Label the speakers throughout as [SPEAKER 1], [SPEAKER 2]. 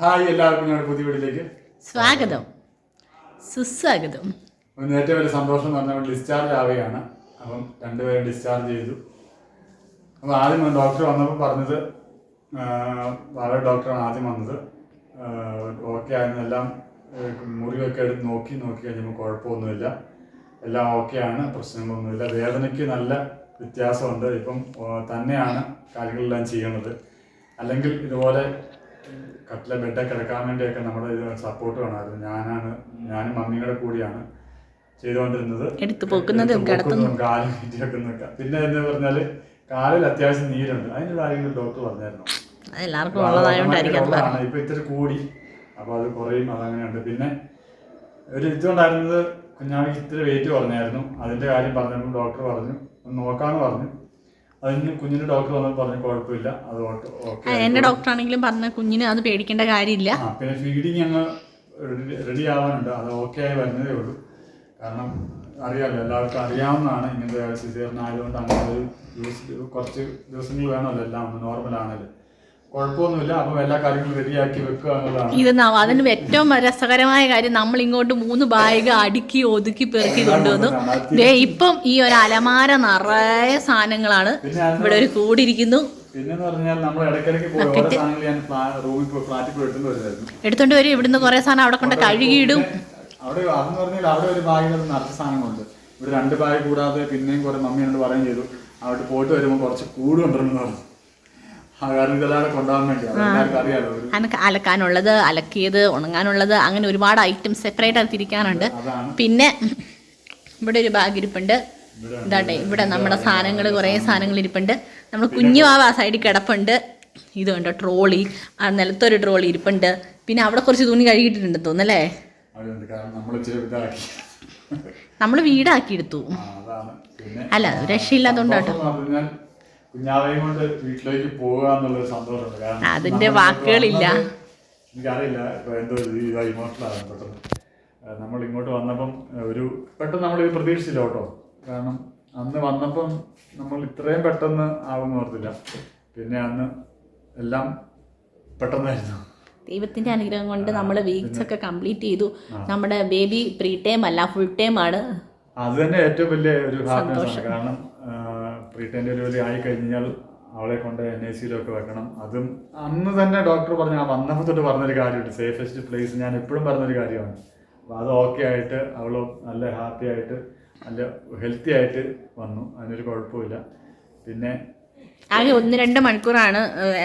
[SPEAKER 1] Hi എല്ലാവർക്കും ഞങ്ങളുടെ പുതിയ വീട്ടിലേക്ക്
[SPEAKER 2] സ്വാഗതം. സുസ്വാഗതം.
[SPEAKER 1] നേരത്തെ ഒരു വലിയ സന്തോഷം എന്ന് പറഞ്ഞാൽ ഡിസ്ചാർജ് ആവുകയാണ്. അപ്പം രണ്ടുപേരും ഡിസ്ചാർജ് ചെയ്തു. അപ്പം ആദ്യം ഡോക്ടർ വന്നപ്പോൾ പറഞ്ഞത് വളരെ ഡോക്ടറാണ് ആദ്യം വന്നത്. ഓക്കെ ആയിരുന്നു. എല്ലാം മുറിവൊക്കെ എടുത്ത് നോക്കി നോക്കി കഴിഞ്ഞപ്പോൾ കുഴപ്പമൊന്നുമില്ല. എല്ലാം ഓക്കെ ആണ് പ്രശ്നങ്ങളൊന്നുമില്ല. വേദനയ്ക്ക് നല്ല വ്യത്യാസമുണ്ട്. ഇപ്പം തന്നെയാണ് കാര്യങ്ങളെല്ലാം ചെയ്യണത്. അല്ലെങ്കിൽ ഇതുപോലെ കട്ടിലെ ബെഡൊക്കെ കിടക്കാൻ വേണ്ടിയൊക്കെ നമ്മുടെ ഇത് സപ്പോർട്ട് വേണമായിരുന്നു. ഞാനാണ് ഞാനും മമ്മിയുടെ കൂടിയാണ് ചെയ്തുകൊണ്ടിരുന്നത്.
[SPEAKER 2] എടുത്തു പൊക്കുന്നതും
[SPEAKER 1] പിന്നെ എന്ന് പറഞ്ഞാൽ കാലിൽ അത്യാവശ്യം നീരുണ്ട്. അതിന്റെ കാര്യങ്ങൾ ഡോക്ടർ പറഞ്ഞായിരുന്നു. ഇപ്പൊ ഇത്തിരി കൂടി. അപ്പൊ അത് കുറയും അതങ്ങനെയുണ്ട്. പിന്നെ ഒരു ഇതുണ്ടായിരുന്നത് കുഞ്ഞാവിക്ക് ഇത്തിരി വെയിറ്റ് കുറഞ്ഞായിരുന്നു. അതിന്റെ കാര്യം പറഞ്ഞപ്പോൾ ഡോക്ടർ പറഞ്ഞു നോക്കാന്ന് പറഞ്ഞു. അതിന് കുഞ്ഞിന്റെ ഡോക്ടർ ആണെങ്കിലും പറഞ്ഞു കുഴപ്പമില്ല. അത് ഓക്കെ
[SPEAKER 2] ഡോക്ടർ ആണെങ്കിലും പറഞ്ഞ കുഞ്ഞിന് അത് പേടിക്കേണ്ട കാര്യമില്ല.
[SPEAKER 1] പിന്നെ ഫീഡിങ് അങ്ങ് റെഡി ആവാനുണ്ട്. അത് ഓക്കെ ആയി വരുന്നതേ ഉള്ളൂ. കാരണം അറിയാമല്ലോ എല്ലാവർക്കും അറിയാവുന്നതാണ് ഇങ്ങനത്തെ സിസേറിന് ആയതുകൊണ്ട് അങ്ങനെ ഒരു കുറച്ച് ദിവസങ്ങൾ വേണമല്ലോ എല്ലാം നോർമൽ ആണല്ലോ കുഴപ്പമൊന്നുമില്ല. അപ്പം എല്ലാ കാര്യങ്ങളും റെഡിയാക്കി വെക്കുക എന്നുള്ളതാണ്.
[SPEAKER 2] ഇത് ന- അതിന് ഏറ്റവും രസകരമായ കാര്യം നമ്മൾ ഇങ്ങോട്ട് മൂന്ന് ബാഗ് അടുക്കി ഒതുക്കി പെറുക്കി കൊണ്ടുവന്നു. ദേ ഇപ്പം ഈ ഒരു അലമാര നിറയെ സാധനങ്ങളാണ്.
[SPEAKER 1] പിന്നെ അതിന്
[SPEAKER 2] ഇവിടെ ഒരു കൂടിയിരിക്കുന്നു
[SPEAKER 1] പിന്നെന്ന് പറഞ്ഞാൽ നമ്മൾ ഇടയ്ക്കിടയ്ക്ക് പോയി ഓരോ സാധനങ്ങൾ ഞാൻ ഫ്ലാ- റൂമിൽ പോയി ഫ്ലാറ്റിൽ പോയി എടുത്തുകൊണ്ട് വരുമായിരുന്നു.
[SPEAKER 2] എടുത്തോണ്ട് വരും. ഇവിടുന്ന് കുറേ സാധനം അവിടെ കൊണ്ട് കഴുകിയിടും.
[SPEAKER 1] അവിടെ അതെന്ന് പറഞ്ഞാൽ അവിടെ ഒരു ബാഗിൽ നിറച്ച സാധനങ്ങളുണ്ട്. ഇവിടെ രണ്ട് ബാഗ് കൂടാതെ പിന്നെയും കുറെ മമ്മി എന്നോട് പറയുകയും ചെയ്തു. അവിടെ പോയിട്ട് വരുമ്പോൾ കുറച്ച് കൂട് കൊണ്ടുവരണം പറഞ്ഞു.
[SPEAKER 2] അനക്ക് അലക്കാനുള്ളത് അലക്കിയത് ഉണങ്ങാനുള്ളത് അങ്ങനെ ഒരുപാട് ഐറ്റം സെപ്പറേറ്റ് ആയി തിരിക്കാനുണ്ട് പിന്നെ ഇവിടെ ഒരു ബാഗ് ഇരിപ്പുണ്ട് ഇതാട്ടെ ഇവിടെ നമ്മുടെ സാധനങ്ങൾ കുറേ സാധനങ്ങൾ ഇരിപ്പുണ്ട് നമ്മൾ കുഞ്ഞു ആവ ആ സൈഡിൽ കിടപ്പുണ്ട്. ഇതുണ്ട് ട്രോളി. ആ നിലത്തൊരു ട്രോളി ഇരിപ്പുണ്ട്. പിന്നെ അവിടെ കുറച്ച് തുണി കഴുകിയിട്ടുണ്ട് തോന്നല്ലേ
[SPEAKER 1] നമ്മൾ
[SPEAKER 2] വീടാക്കി എടുത്തു അല്ല
[SPEAKER 1] പറഞ്ഞാൽ കുഞ്ഞാവയും കൊണ്ട് വീട്ടിലേക്ക് പോവുക എന്നുള്ളൊരു സന്തോഷമുണ്ട്. കാരണം
[SPEAKER 2] അതിന്റെ വാക്കുകളില്ല.
[SPEAKER 1] എനിക്കറിയില്ല ഇപ്പൊ എന്തോ ഇതായി ഇമോഷണലാണ് പെട്ടെന്ന്. നമ്മൾ ഇങ്ങോട്ട് വന്നപ്പം ഒരു പെട്ടെന്ന് നമ്മൾ ഇത് പ്രതീക്ഷിച്ചില്ല കേട്ടോ. കാരണം അന്ന് വന്നപ്പം നമ്മൾ ഇത്രയും പെട്ടെന്ന് ആവുമെന്ന് ഓർത്തില്ല. പിന്നെ അന്ന് എല്ലാം പെട്ടെന്നായിരുന്നു.
[SPEAKER 2] ദൈവത്തിന്റെ അനുഗ്രഹം കൊണ്ട് നമ്മൾ വീക്സ് ഒക്കെ കംപ്ലീറ്റ് ചെയ്തു. നമ്മുടെ ബേബി പ്രീ ടൈം അല്ല ഫുൾ ടൈം ആണ്.
[SPEAKER 1] അത് തന്നെ ഏറ്റവും വലിയ ഒരു കാരണം പ്രീടൈം ഡെലിവറി ആയി കഴിഞ്ഞാൽ അവളെ കൊണ്ട് എൻ ഐ സിയിലൊക്കെ വെക്കണം. അതും അന്ന് തന്നെ ഡോക്ടർ പറഞ്ഞു ആ വന്നപ്പോൾ തൊട്ട് പറഞ്ഞൊരു കാര്യമുണ്ട്. സേഫസ്റ്റ് പ്ലേസ് ഞാൻ എപ്പോഴും പറഞ്ഞൊരു കാര്യമാണ്. അപ്പോൾ അത് ഓക്കെ ആയിട്ട് അവൾ നല്ല ഹാപ്പി ആയിട്ട് നല്ല ഹെൽത്തി ആയിട്ട് വന്നു. അതിനൊരു കുഴപ്പമില്ല പിന്നെ
[SPEAKER 2] ആകെ ഒന്ന് രണ്ട് മണിക്കൂറാണ്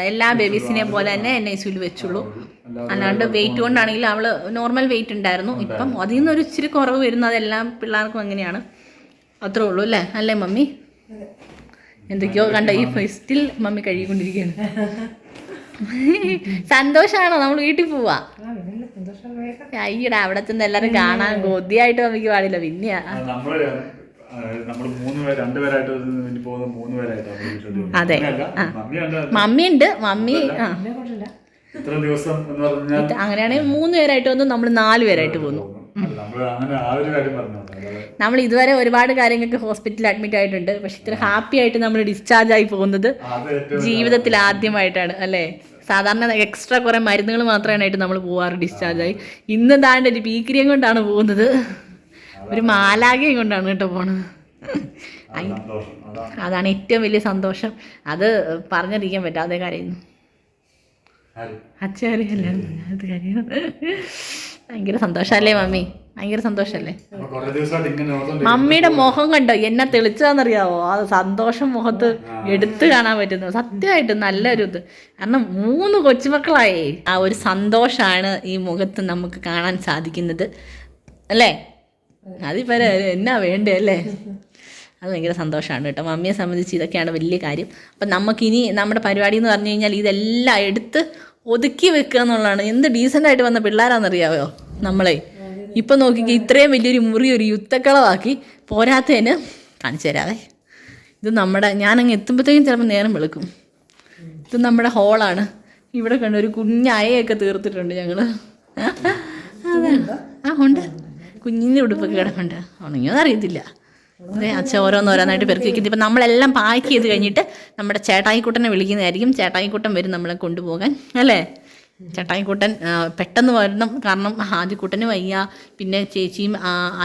[SPEAKER 2] എല്ലാ ബേബീസിനെ പോലെ തന്നെ എൻ ഐ സിയിൽ വെച്ചുള്ളൂ. അല്ലാണ്ട് വെയിറ്റ് കൊണ്ടാണെങ്കിൽ അവൾ നോർമൽ വെയിറ്റ് ഉണ്ടായിരുന്നു. ഇപ്പം അതിൽ നിന്ന് ഒരു ഇച്ചിരി കുറവ് വരുന്നു. അതെല്ലാം പിള്ളേർക്കും അങ്ങനെയാണ്. അത്രേ ഉള്ളൂ അല്ലേ? അല്ലേ മമ്മി? എന്തൊക്കെയോ കണ്ട ഈ ഫെസ്റ്റിൽ മമ്മി കഴുകിക്കൊണ്ടിരിക്കുകയാണ്. സന്തോഷാണോ? നമ്മൾ വീട്ടിൽ പോവാ. അയ്യടാ അവിടെ ചെന്ന് എല്ലാരും കാണാൻ കൊതിയായിട്ട് മമ്മിക്ക് പാടില്ല. പിന്നെയാ. അതെ.
[SPEAKER 1] മമ്മിയുണ്ട്
[SPEAKER 2] മമ്മി ഉണ്ട്. മമ്മി ആ.
[SPEAKER 1] ഇത്ര ദിവസം എന്ന് പറഞ്ഞാൽ
[SPEAKER 2] അങ്ങനെയാണെങ്കിൽ മൂന്ന് പേരായിട്ട് വന്നു നമ്മൾ നാല് പേരായിട്ട് പോന്നു.
[SPEAKER 1] നമ്മൾ അങ്ങനെ ആ ഒരു കാര്യം അല്ലാതെ
[SPEAKER 2] നമ്മൾ ഇതുവരെ ഒരുപാട് കാര്യങ്ങൾക്ക് ഹോസ്പിറ്റലിൽ അഡ്മിറ്റ് ആയിട്ടുണ്ട്. പക്ഷെ ഇത്ര ഹാപ്പി ആയിട്ട് നമ്മൾ ഡിസ്ചാർജ് ആയി പോകുന്നത് ജീവിതത്തിൽ ആദ്യമായിട്ടാണ് അല്ലേ? സാധാരണ എക്സ്ട്രാ കുറെ മരുന്നുകൾ മാത്രമായിട്ട് നമ്മൾ പോവാറ് ഡിസ്ചാർജ് ആയി. ഇന്ന് താണ്ട് ഒരു പീക്കിരിയം കൊണ്ടാണ് പോകുന്നത്. ഒരു മാലാകയും കൊണ്ടാണ് കേട്ടോ പോണത്.
[SPEAKER 1] അതാണ്.
[SPEAKER 2] ഏറ്റവും വലിയ സന്തോഷം. അത് പറഞ്ഞറിയിക്കാൻ പറ്റാതെ കാര്യം? അച്ഛറിയല്ല അത് കാര്യം. ഭയങ്കര സന്തോഷമല്ലേ മമ്മി? ഭയങ്കര
[SPEAKER 1] സന്തോഷല്ലേ?
[SPEAKER 2] മമ്മിയുടെ മുഖം കണ്ടോ? എന്നെ തെളിച്ചതെന്നറിയാവോ ആ സന്തോഷം മുഖത്ത് എടുത്തു കാണാൻ പറ്റുന്നു. സത്യമായിട്ട് നല്ലൊരു ഇത്. കാരണം മൂന്ന് കൊച്ചുമക്കളായി. ആ ഒരു സന്തോഷമാണ് ഈ മുഖത്ത് നമുക്ക് കാണാൻ സാധിക്കുന്നത്. അല്ലേ? അതിപ്പോ എന്നാ വേണ്ടേ അല്ലേ? അത് ഭയങ്കര സന്തോഷമാണ് കേട്ടോ. മമ്മിയെ സംബന്ധിച്ച് ഇതൊക്കെയാണ് വലിയ കാര്യം. അപ്പം നമുക്കിനി നമ്മുടെ പരിപാടി എന്ന് പറഞ്ഞു കഴിഞ്ഞാൽ ഇതെല്ലാം എടുത്ത് ഒതുക്കി വെക്കുക എന്നുള്ളതാണ്. എന്ത് ഡീസന്റ് ആയിട്ട് വന്ന പിള്ളേരാണെന്നറിയാവോ? നമ്മളെ. ഇപ്പം നോക്കിക്കേ ഇത്രയും വലിയൊരു മുറി ഒരു യുദ്ധക്കളമാക്കി പോരാത്തതിന് കാണിച്ചു തരാതെ ഇത് നമ്മുടെ ഞാനങ്ങ് എത്തുമ്പോഴത്തേക്കും ചിലപ്പോൾ നേരം വെളുക്കും. ഇത് നമ്മുടെ ഹോളാണ്. ഇവിടെ കണ്ട ഒരു കുഞ്ഞയയൊക്കെ തീർത്തിട്ടുണ്ട് ഞങ്ങൾ ആ ഉണ്ട്. കുഞ്ഞിന്റെ ഉടുപ്പൊക്കെ കിടപ്പുണ്ട്. ഉണങ്ങിയോന്ന് അറിയത്തില്ല. അതെ അച്ഛൻ ഓരോന്നോരോന്നായിട്ട് പെറുക്കി വെക്കുന്നത് ഇപ്പം നമ്മളെല്ലാം പാക്ക് ചെയ്ത് കഴിഞ്ഞിട്ട് നമ്മുടെ ചേട്ടായിക്കുട്ടനെ വിളിക്കുന്നതായിരിക്കും. ചേട്ടായിക്കുട്ടൻ വരും നമ്മളെ കൊണ്ടുപോകാൻ. അല്ലേ? ചട്ടായിക്കുട്ടൻ പെട്ടെന്ന് വരണം. കാരണം ആദ്യക്കൂട്ടന് വയ്യ. പിന്നെ ചേച്ചിയും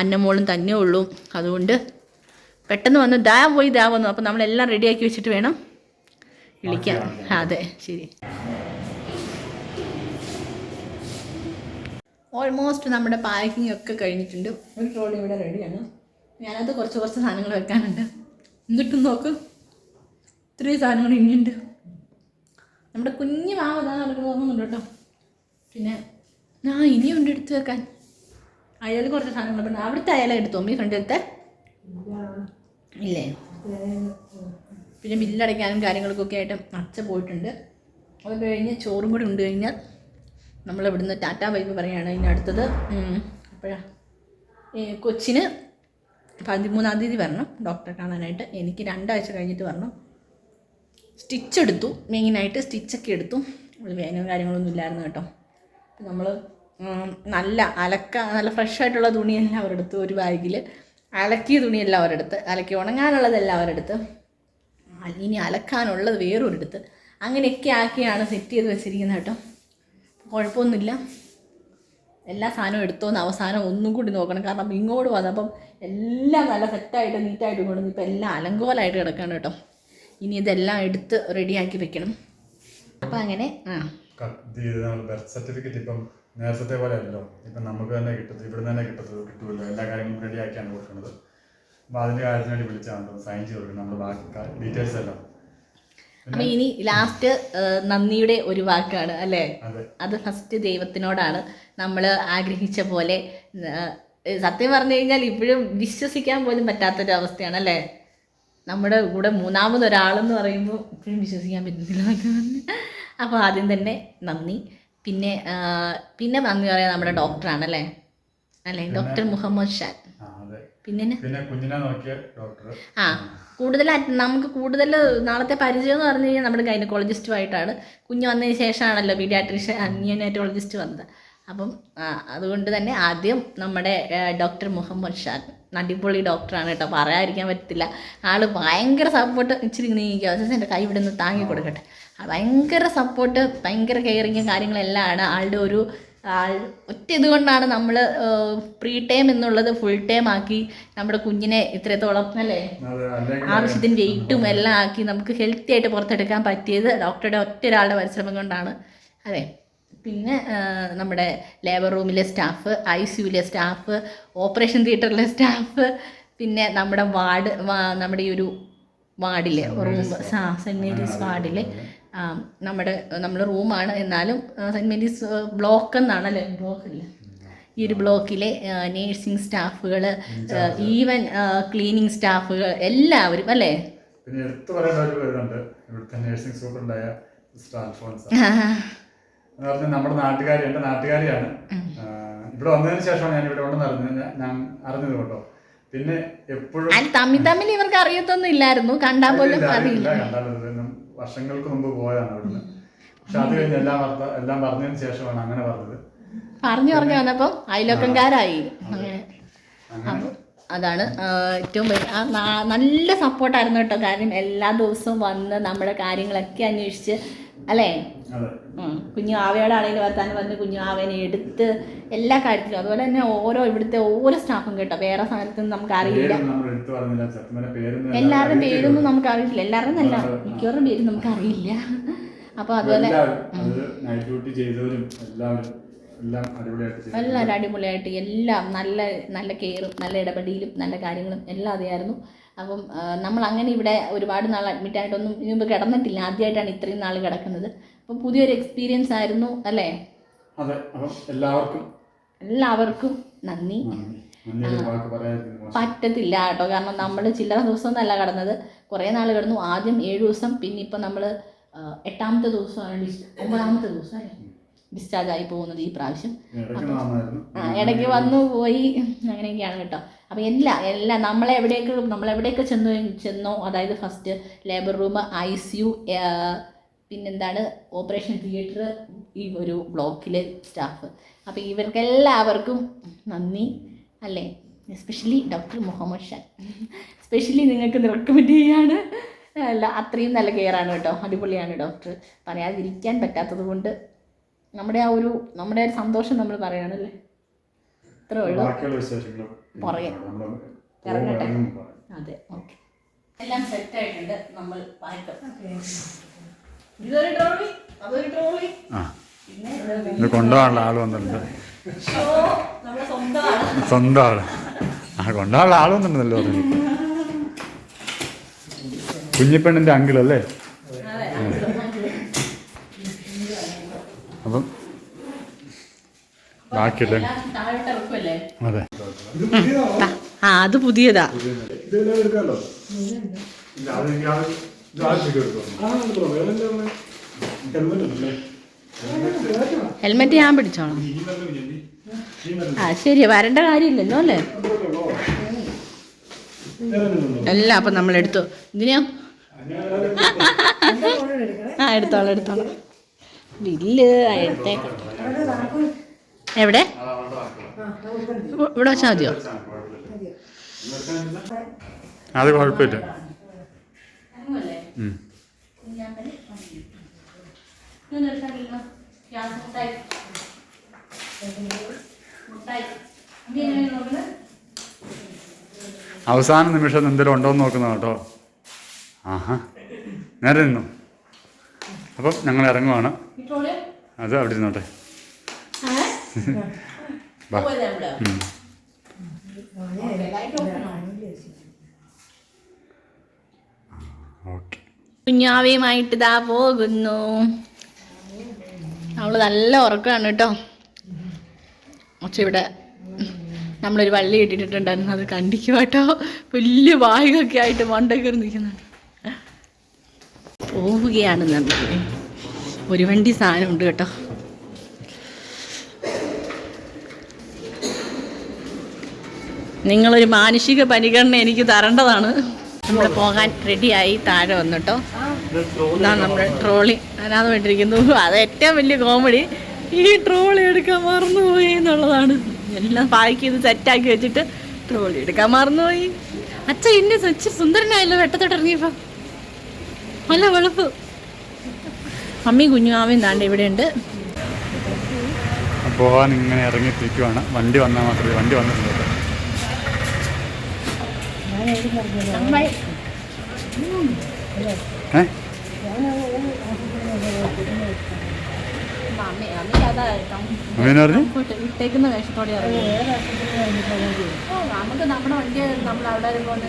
[SPEAKER 2] അന്നമോളും തന്നെ ഉള്ളൂ. അതുകൊണ്ട് പെട്ടെന്ന് വന്ന്. ദാ പോയി ദാ വന്നു. അപ്പോൾ നമ്മളെല്ലാം റെഡിയാക്കി വെച്ചിട്ട് വേണം വിളിക്കാൻ. അതെ ശരി. ഓൾമോസ്റ്റ് നമ്മുടെ പാക്കിംഗ് ഒക്കെ കഴിഞ്ഞിട്ടുണ്ട്. ഒരു ട്രോളി ഇവിടെ റെഡിയാണ് ഞാനത് കുറച്ച് കുറച്ച് സാധനങ്ങൾ വെക്കാനുണ്ട്. എന്നിട്ടും നോക്ക്. ഇത്രയും സാധനങ്ങൾ ഇനിയുണ്ട്. നമ്മുടെ കുഞ്ഞു മാവ് അതാ നടക്കുന്നത് തോന്നുന്നുണ്ട് കേട്ടോ പിന്നെ ആ ഇനിയുണ്ട് എടുത്തു വെക്കാൻ. അയാൾ കുറച്ച് സാധനങ്ങൾ പിന്നെ അവിടുത്തെ അയാളെ എടുത്തോ? അമ്മി ഫ്രണ്ടിലത്തെ ഇല്ലേ? പിന്നെ ബില്ലടയ്ക്കാനും കാര്യങ്ങൾക്കൊക്കെ ആയിട്ട് അച്ഛ പോയിട്ടുണ്ട്. അത് കഴിഞ്ഞ് ചോറും കൂടി ഉണ്ട് കഴിഞ്ഞാൽ നമ്മൾ ഇവിടുന്ന് ടാറ്റ വൈബ് പറയുകയാണ് ഇനി അടുത്തത്. അപ്പോഴാ. കൊച്ചിന് പതിമൂന്നാം തീയതി വരണം. ഡോക്ടറെ കാണാനായിട്ട്. എനിക്ക് രണ്ടാഴ്ച കഴിഞ്ഞിട്ട് വരണം. സ്റ്റിച്ച് എടുത്തു മെയിനായിട്ട് സ്റ്റിച്ചൊക്കെ എടുത്തു. വേനോ കാര്യങ്ങളൊന്നും ഇല്ലായിരുന്നു കേട്ടോ. നമ്മൾ നല്ല അലക്ക നല്ല ഫ്രഷ് ആയിട്ടുള്ള തുണിയെല്ലാം അവരെടുത്ത് ഒരു ബാഗിൽ. അലക്കിയ തുണിയെല്ലാം അവരെടുത്ത്. അലക്കി ഉണങ്ങാനുള്ളതെല്ലാം അവരെടുത്ത്. ഇനി അലക്കാനുള്ളത് വേറൊരിടത്ത്. അങ്ങനെയൊക്കെ ആക്കിയാണ് സെറ്റ് ചെയ്ത് വെച്ചിരിക്കുന്നത് കേട്ടോ. കുഴപ്പമൊന്നുമില്ല. എല്ലാ സാധനവും എടുത്തോന്ന് അവസാനം ഒന്നും കൂടി നോക്കണം. കാരണം ഇങ്ങോട്ട് വന്നപ്പം എല്ലാം നല്ല സെറ്റായിട്ട് നീറ്റായിട്ട് കൊണ്ടുവന്ന് ഇപ്പം എല്ലാം അലങ്കോലായിട്ട് കിടക്കാണ് കേട്ടോ. ഇനി ഇതെല്ലാം എടുത്ത് റെഡിയാക്കി വെക്കണം. അപ്പം അങ്ങനെ ആ.
[SPEAKER 1] ബർത്ത് സർട്ടിഫിക്കറ്റ് ഇപ്പം നേരത്തെ പോലെ അല്ലല്ലോ. ഇപ്പം നമുക്ക് തന്നെ കിട്ടും ഇവിടെ തന്നെ കിട്ടത്തുള്ളൂ കിട്ടുമല്ലോ എല്ലാ കാര്യങ്ങളും റെഡി ആക്കിയാണ് കൊടുക്കുന്നത്. അപ്പോൾ അതിന്റെ കാര്യത്തിന് വേണ്ടി വിളിച്ചാണ് സൈൻ ചെയ്ത് കൊടുക്കുന്നത് നമ്മുടെ ബാക്കി ഡീറ്റെയിൽസ് എല്ലാം.
[SPEAKER 2] അപ്പൊ ഇനി ലാസ്റ്റ് നന്ദിയുടെ ഒരു വാക്കാണ് അല്ലേ?
[SPEAKER 1] അത്.
[SPEAKER 2] ഫസ്റ്റ് ദൈവത്തിനോടാണ്. നമ്മൾ ആഗ്രഹിച്ച പോലെ സത്യം പറഞ്ഞു കഴിഞ്ഞാൽ ഇപ്പോഴും വിശ്വസിക്കാൻ പോലും പറ്റാത്തൊരു അവസ്ഥയാണ് അല്ലേ? നമ്മുടെ കൂടെ മൂന്നാമതൊരാളെന്ന് പറയുമ്പോൾ ഇപ്പോഴും വിശ്വസിക്കാൻ പറ്റുന്നില്ല അപ്പോൾ ആദ്യം തന്നെ നന്ദി. പിന്നെ പിന്നെ നന്ദി പറയാൻ നമ്മുടെ ഡോക്ടറാണ് അല്ലേ? അല്ലേ ഡോക്ടർ മുഹമ്മദ് ഷാൻ. പിന്നെ? ആ കൂടുതൽ നമുക്ക് കൂടുതൽ നാളത്തെ പരിചയം എന്ന് പറഞ്ഞു കഴിഞ്ഞാൽ നമ്മുടെ ഗൈനക്കോളജിസ്റ്റുമായിട്ടാണ് കുഞ്ഞ് വന്നതിന് ശേഷമാണല്ലോ പീഡിയാട്രീഷ്യൻ നിയോനൈറ്റോളജിസ്റ്റ് വന്നത്. അപ്പം അതുകൊണ്ട് തന്നെ ആദ്യം നമ്മുടെ ഡോക്ടർ മുഹമ്മദ് ഷാൻ. അടിപൊളി ഡോക്ടറാണ് കേട്ടോ. പറയാതിരിക്കാൻ പറ്റത്തില്ല. ആൾ ഭയങ്കര സപ്പോർട്ട് ഇച്ചിരി നീക്കുക എന്റെ കൈ ഇവിടെ നിന്ന് താങ്ങി കൊടുക്കട്ടെ. ഭയങ്കര സപ്പോർട്ട് ഭയങ്കര കെയറിങ്ങും കാര്യങ്ങളെല്ലാം ആണ് ആളുടെ ഒരു ആൾ ഒറ്റ ഇതുകൊണ്ടാണ് നമ്മൾ പ്രീ ടൈം എന്നുള്ളത് ഫുൾ ടൈം ആക്കി നമ്മുടെ കുഞ്ഞിനെ ഇത്രത്തോളം അല്ലേ? ആവശ്യത്തിന് വെയിറ്റും എല്ലാം ആക്കി നമുക്ക് ഹെൽത്തി ആയിട്ട് പുറത്തെടുക്കാൻ പറ്റിയത് ഡോക്ടറുടെ ഒറ്റ ഒരാളുടെ പരിശ്രമം കൊണ്ടാണ്. അതെ. പിന്നെ നമ്മുടെ ലേബർ റൂമിലെ സ്റ്റാഫ് ഐ സിയുലെ സ്റ്റാഫ് ഓപ്പറേഷൻ തിയേറ്ററിലെ സ്റ്റാഫ് പിന്നെ നമ്മുടെ വാർഡ് നമ്മുടെ ഈ ഒരു വാർഡിലെ റൂം സെന്റ് മേരീസ് വാർഡിലെ നമ്മുടെ നമ്മൾ റൂമാണ് എന്നാലും സെന്റ് മേരീസ് ബ്ലോക്ക് എന്നാണല്ലേ ബ്ലോക്ക് അല്ലേ ഈ ഒരു ബ്ലോക്കിലെ നേഴ്സിംഗ് സ്റ്റാഫുകൾ ഈവൻ ക്ലീനിങ് സ്റ്റാഫുകൾ എല്ലാവരും അല്ലേ?
[SPEAKER 1] പിന്നെ എടുത്തു പറയേണ്ട ഒരു പേരുണ്ട്. ഇവിടുത്തെ നേഴ്സിംഗ് സൂപ്രണ്ടായ സിസ്റ്റർ അൽഫോൻസ് എന്ന് പറഞ്ഞാൽ നമ്മുടെ നാട്ടുകാരി എന്റെ നാട്ടുകാരിയാണ്. ഇവിടെ വന്നതിന് ശേഷമാണ് ഞാൻ ഇവിടെ ഉണ്ടെന്ന് അറിഞ്ഞത്. ഞാൻ- അറിഞ്ഞത് കേട്ടോ. പിന്നെ എപ്പോഴും
[SPEAKER 2] തമ്മിൽ തമ്മിൽ ഇവർക്ക് അറിയത്തൊന്നും ഇല്ലായിരുന്നു. കണ്ടാൽ പോലും അറിയില്ല.
[SPEAKER 1] കണ്ടാലും വർഷങ്ങൾക്ക് മുമ്പ് പോയതാണ് അവിടുന്ന്. പക്ഷെ അത് കഴിഞ്ഞ് എല്ലാം എല്ലാം പറഞ്ഞതിന് ശേഷമാണ് അങ്ങനെ പറഞ്ഞത്.
[SPEAKER 2] പറഞ്ഞു പറഞ്ഞു വന്നപ്പോ അയലോക്കംകാരായി അങ്ങനെ. അതാണ് ഏറ്റവും വലിയ നല്ല സപ്പോർട്ടായിരുന്നു കേട്ടോ. കാര്യം എല്ലാ ദിവസവും വന്ന് നമ്മുടെ കാര്യങ്ങളൊക്കെ അന്വേഷിച്ച് അല്ലേ?
[SPEAKER 1] കുഞ്ഞു
[SPEAKER 2] ഉം. കുഞ്ഞു ആവയോടാണെങ്കിലും വർത്താനം പറഞ്ഞ് കുഞ്ഞു ആവേനെ എടുത്ത് എല്ലാ കാര്യത്തിലും അതുപോലെ തന്നെ ഓരോ ഇവിടുത്തെ ഓരോ സ്റ്റാഫും കേട്ടോ. വേറെ സ്ഥലത്തൊന്നും നമുക്ക് അറിയില്ല.
[SPEAKER 1] എല്ലാവരുടെ പേരൊന്നും
[SPEAKER 2] എല്ലാവരുടെയും പേരൊന്നും നമുക്ക് അറിയില്ല. എല്ലാവരും നല്ല മിക്കവാറും പേര് നമുക്ക് അറിയില്ല. അപ്പൊ അതുപോലെ
[SPEAKER 1] എല്ലാവരും. അടിപൊളിയായിട്ട്
[SPEAKER 2] എല്ലാം നല്ല നല്ല കെയറും നല്ല ഇടപെടലും നല്ല കാര്യങ്ങളും എല്ലാം അതായിരുന്നു അപ്പം നമ്മൾ അങ്ങനെ ഇവിടെ ഒരുപാട് നാൾ അഡ്മിറ്റ് ആയിട്ടൊന്നും ഇതിനു മുമ്പ് കിടന്നിട്ടില്ല. ആദ്യമായിട്ടാണ് ഇത്രയും നാൾ കിടക്കുന്നത്. അപ്പം പുതിയൊരു എക്സ്പീരിയൻസ് ആയിരുന്നു അല്ലേ?
[SPEAKER 1] അതെ അപ്പം എല്ലാവർക്കും
[SPEAKER 2] എല്ലാവർക്കും നന്ദി. പറ്റത്തില്ല കേട്ടോ. കാരണം നമ്മൾ ചില്ലറ അല്ല കടന്നത്. കുറേ നാൾ കിടന്നു. ആദ്യം ഏഴ് ദിവസം പിന്നെ ഇപ്പം നമ്മൾ എട്ടാമത്തെ ദിവസമാണ്. ഒമ്പതാമത്തെ ദിവസം ഡിസ്ചാർജ് ആയി പോകുന്നത് ഈ പ്രാവശ്യം.
[SPEAKER 1] ഇടയ്ക്ക് നന്നായിരുന്നു
[SPEAKER 2] ആ, ഇടയ്ക്ക് വന്നു പോയി. അങ്ങനെയൊക്കെയാണ് കേട്ടോ. അപ്പം എല്ലാം എല്ലാം നമ്മളെവിടെയൊക്കെ നമ്മളെവിടെയൊക്കെ ചെന്നു ചെന്നോ അതായത് first labour room I C U പിന്നെന്താണ് ഓപ്പറേഷൻ തിയേറ്റർ ഈ ഒരു ബ്ലോക്കിലെ സ്റ്റാഫ് അപ്പോൾ ഇവർക്കെല്ലാവർക്കും നന്ദി അല്ലേ? Especially doctor Muhammad Shan. Especially നിങ്ങൾക്ക് റെക്കമെൻഡ് ചെയ്യാണ് അല്ല അത്രയും നല്ല കെയറാണ് കേട്ടോ. അടിപൊളിയാണ് ഡോക്ടർ പറയാതിരിക്കാൻ പറ്റാത്തത് കൊണ്ട് നമ്മുടെ ആ ഒരു നമ്മുടെ ആ ഒരു സന്തോഷം നമ്മൾ പറയണല്ലേ ഇത്രേ ഉള്ളൂ. ഇറങ്ങട്ടെ. അതെ ഓക്കെ. എല്ലാം സെറ്റ് ആയിട്ടുണ്ട്. നമ്മൾ പായ്ക്കാം ഇതൊരു ട്രോളി അതൊരു ട്രോളി.
[SPEAKER 1] ഇത് കൊണ്ടുപോകാനുള്ള ആൾ വന്നിട്ടുണ്ട്. സ്വന്തം ആൾ. ആ കൊണ്ടുപോകാനുള്ള ആൾ വന്നിട്ടുണ്ടല്ലോ. കുഞ്ഞിപ്പെണ്ണിന്റെ അങ്കിൾ അല്ലേ
[SPEAKER 2] അതെ
[SPEAKER 1] അപ്പം ബാക്കിയില്ലേ അതെ.
[SPEAKER 2] ആ അത് പുതിയതാ. ഹെൽമെറ്റ് ഞാൻ പിടിച്ചോളാം. ആ ശരി വരേണ്ട കാര്യമില്ലല്ലോ അല്ലേ? എല്ലാം അപ്പം നമ്മൾ എടുത്തു ഇതിനെയോ ആ എടുത്തോളാം എടുത്തോളാം. ബില്ല് എടുത്തേക്കാം. എവിടെ? ഇവ- ഇവിടെ വെച്ചാൽ മതിയോ?
[SPEAKER 1] അത് കുഴപ്പമില്ല. അവസാന നിമിഷം എന്തെങ്കിലും ഉണ്ടോ എന്ന് നോക്കുന്ന കേട്ടോ. ആഹാ. നേരെ നിന്നു. അപ്പം ഞങ്ങൾ ഇറങ്ങുവാണ്. അത് അവിടെ ഇരുന്നോട്ടെ. ബാ ഉം. ഓക്കെ
[SPEAKER 2] കുഞ്ഞാവയുമായിട്ട് ഇതാ പോകുന്നു. അവൾ നല്ല ഉറക്കമാണ് കേട്ടോ. പക്ഷെ ഇവിടെ നമ്മളൊരു വള്ളി ഇട്ടിട്ടുണ്ടായിരുന്നു. അത് കണ്ടിക്കുക കേട്ടോ. വലിയ വായുകൊക്കെ ആയിട്ട് മണ്ടക്കറി നിൽക്കുന്നുണ്ട് പോവുകയാണ് നമ്മൾ. ഒരു വണ്ടി സാധനം ഉണ്ട് കേട്ടോ. നിങ്ങളൊരു മാനുഷിക പരിഗണന എനിക്ക് തരേണ്ടതാണ്. നമ്മൾ പോകാൻ റെഡിയായി താഴെ വന്നിട്ടോ. ഇതാ നമ്മുടെ ട്രോളി. അതിനകത്ത് വേണ്ടിയിരിക്കുന്നു അത് ഏറ്റവും വലിയ കോമഡി ഈ ട്രോളി എടുക്കാൻ മറന്നുപോയി എന്നുള്ളതാണ്. എല്ലാം പാക്ക് ചെയ്ത് സെറ്റാക്കി വെച്ചിട്ട് ട്രോളി എടുക്കാൻ മറന്നുപോയി. അച്ഛൻ ഇന്നെ സച്ച് സുന്ദരനായല്ലോ വെട്ടത്തോട്ട് ഇറങ്ങിയപ്പോ. നല്ല വെളുപ്പ്. മമ്മി കുഞ്ഞുമാവയും താണ്ട് ഇവിടെ ഉണ്ട്.
[SPEAKER 1] പോകാൻ ഇങ്ങനെ ഇറങ്ങിത്തിരിക്കുവാണ് വണ്ടി വന്നാൽ മാത്രമേ വണ്ടി വന്നിട്ടുണ്ട് കേട്ടോ. ഏ
[SPEAKER 2] മമ്മി മമ്മി അതാ
[SPEAKER 1] അമ്മേനെ പറഞ്ഞു
[SPEAKER 2] കംഫർട്ട് ഇട്ടേക്കുന്ന വേഷത്തോടെ നമുക്ക് നമ്മുടെ വണ്ടി നമ്മൾ അവിടെ പോകുന്ന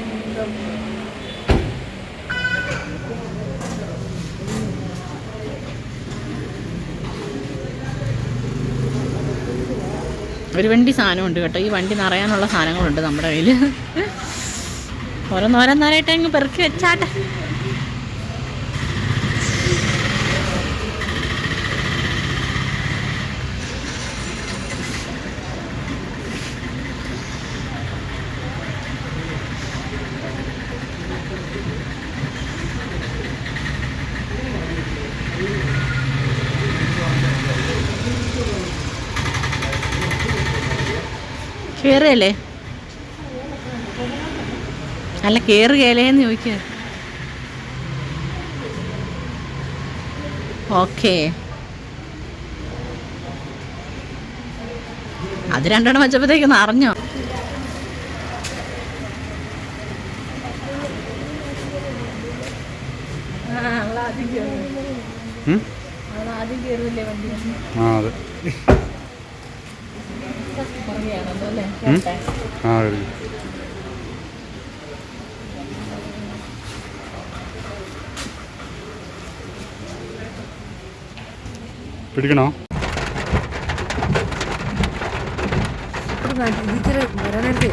[SPEAKER 2] ഒരു വണ്ടി സാധനമുണ്ട് കേട്ടോ. ഈ വണ്ടി നിറയാനുള്ള സാധനങ്ങളുണ്ട് നമ്മുടെ കയ്യിൽ ഓരോന്നോരോന്നോരായിട്ട് അങ്ങ് പെറുക്കി വെച്ചാട്ടെ. കേറുകയല്ലേ അല്ല കേറുകയല്ലേന്ന് ചോദിക്കുക ഓക്കേ. അത് രണ്ടെണ്ണം വെച്ചപ്പോഴത്തേക്ക് അറിഞ്ഞോ?
[SPEAKER 1] ആ അതെ
[SPEAKER 2] പുറകെയാണല്ലോ അല്ലേ
[SPEAKER 1] ഉം? ആ ഒരു പിടിക്കണോ?
[SPEAKER 3] ടീച്ചർ വരാനെടുത്ത്